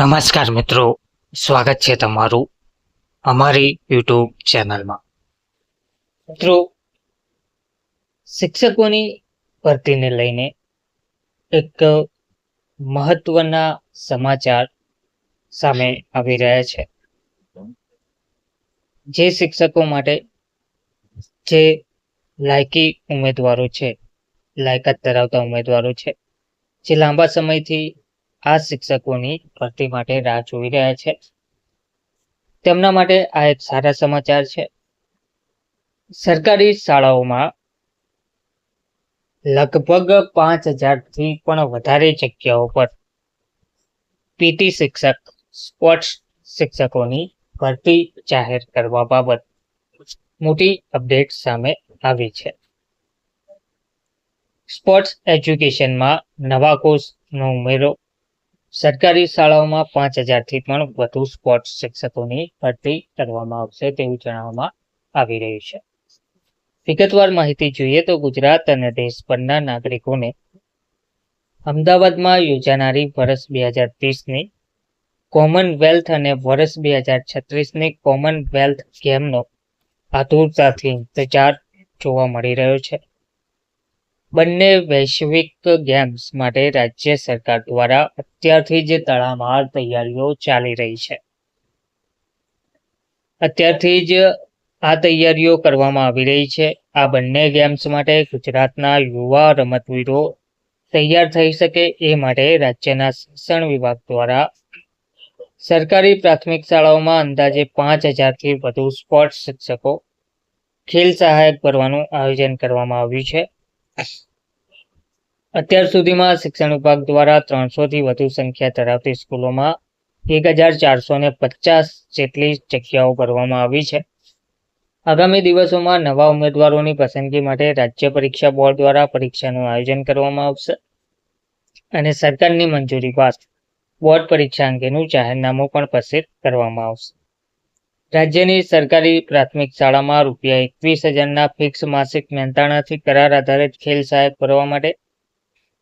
નમસ્કાર મિત્રો. સ્વાગત છે તમારું અમારી યુટ્યુબ ચેનલમાં. મિત્રો, શિક્ષકોની ભરતીને લઈને એક મહત્વના સમાચાર સામે આવી રહ્યા છે. જે શિક્ષકો માટે જે લાયકી ઉમેદવારો છે, લાયકાત ધરાવતા ઉમેદવારો છે, જે લાંબા સમયથી આ શિક્ષકોની ભરતી માટે રાહ જોઈ રહ્યા છે. તેમના માટે આ એક સારા સમાચાર છે. સરકારી શાળાઓમાં લગભગ પાંચ હજારથી પણ વધારે જગ્યાઓ પર પીટી શિક્ષક, સ્પોર્ટ્સ શિક્ષકોની ભરતી જાહેર કરવા બાબત મોટી અપડેટ સામે આવી છે. સ્પોર્ટ્સ એજ્યુકેશનમાં નવા કોર્સનો ઉમેરો સરકારી શાળાઓમાં પાંચ હજારથી પણ વધુ સ્પોર્ટ્સ શિક્ષકોની ભરતી કરવામાં આવશે તેવું જણાવવામાં આવી રહ્યું છે. વિગતવાર માહિતી જોઈએ તો ગુજરાત અને દેશભરના નાગરિકોને અમદાવાદમાં યોજાનારી વર્ષ બે હજાર ત્રીસની કોમનવેલ્થ અને વર્ષ બે હજાર છત્રીસની કોમનવેલ્થ ગેમનો આતુરતાથી ઇંતજાર જોવા મળી રહ્યો છે. બંને વૈશ્વિક ગેમ્સ માટે રાજ્ય સરકાર દ્વારા અત્યારથી જ તડામાર તૈયારીઓ ચાલી રહી છે. અત્યારથી જ આ તૈયારીઓ કરવામાં આવી રહી છે. આ બંને ગેમ્સ માટે ગુજરાતના યુવા રમતવીરો તૈયાર થઈ શકે એ માટે રાજ્યના શિક્ષણ વિભાગ દ્વારા સરકારી પ્રાથમિક શાળાઓમાં અંદાજે પાંચ હજારથી વધુ સ્પોર્ટ્સ શિક્ષકો, ખેલ સહાયક ભરવાનું આયોજન કરવામાં આવ્યું છે. અત્યાર સુધીમાં શિક્ષણ વિભાગ દ્વારા ત્રણસોથી વધુ સંખ્યા ધરાવતી સ્કૂલોમાં એક હજાર ચારસો ને પચાસ જેટલી જગ્યાઓ ભરવામાં આવી છે. આગામી દિવસોમાં નવા ઉમેદવારોની પસંદગી માટે રાજ્ય પરીક્ષા બોર્ડ દ્વારા પરીક્ષાનું આયોજન કરવામાં આવશે અને સરકારની મંજૂરી બાદ બોર્ડ પરીક્ષા અંગેનું જાહેરનામું પણ પ્રસિદ્ધ કરવામાં આવશે. રાજ્યની સરકારી પ્રાથમિક શાળામાં રૂપિયા એકવીસ હજારના ફિક્સ માસિક મહેનતાણાથી કરાર આધારિત ખેલ સહાયક ભરવા માટે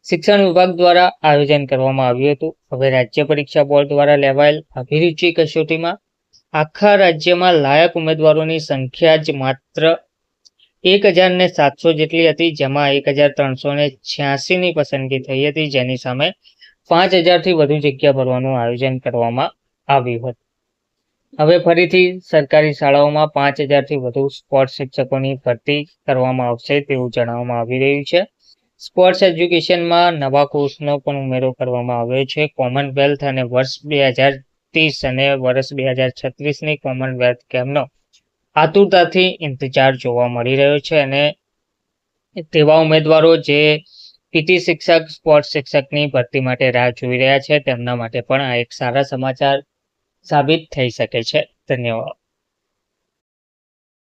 શિક્ષણ વિભાગ દ્વારા આયોજન કરવામાં આવ્યું હતું. હવે રાજ્ય પરીક્ષા બોર્ડ દ્વારા લેવાયેલ અભિરુચિ કસોટીમાં આખા રાજ્યમાં લાયક ઉમેદવારોની સંખ્યા જ માત્ર એક હજાર ને સાતસો જેટલી હતી, જેમાં એક હજાર ત્રણસો ને છ્યાસીની પસંદગી થઈ હતી, જેની સામે પાંચ હજારથી વધુ જગ્યા ભરવાનું આયોજન કરવામાં આવ્યું હતું. હવે ફરીથી સરકારી શાળાઓમાં પાંચ હજારથી વધુ સ્પોર્ટ્સ શિક્ષકોની ભરતી કરવામાં આવશે તેવું જણાવવામાં આવી રહ્યું છે. સ્પોર્ટ્સ એજ્યુકેશનમાં નવા કોર્સનો પણ ઉમેરો કરવામાં આવ્યો છે. કોમનવેલ્થ અને વર્ષ બે હજાર ત્રીસ અને વર્ષ બે હજાર છત્રીસની કોમનવેલ્થ ગેમનો આતુરતાથી ઇંતજાર જોવા મળી રહ્યો છે અને તેવા ઉમેદવારો જે પીટી શિક્ષક સ્પોર્ટ્સ શિક્ષકની ભરતી માટે રાહ જોઈ રહ્યા છે તેમના માટે પણ આ એક સારા સમાચાર સાબિત થઈ શકે છે. ધન્યવાદ.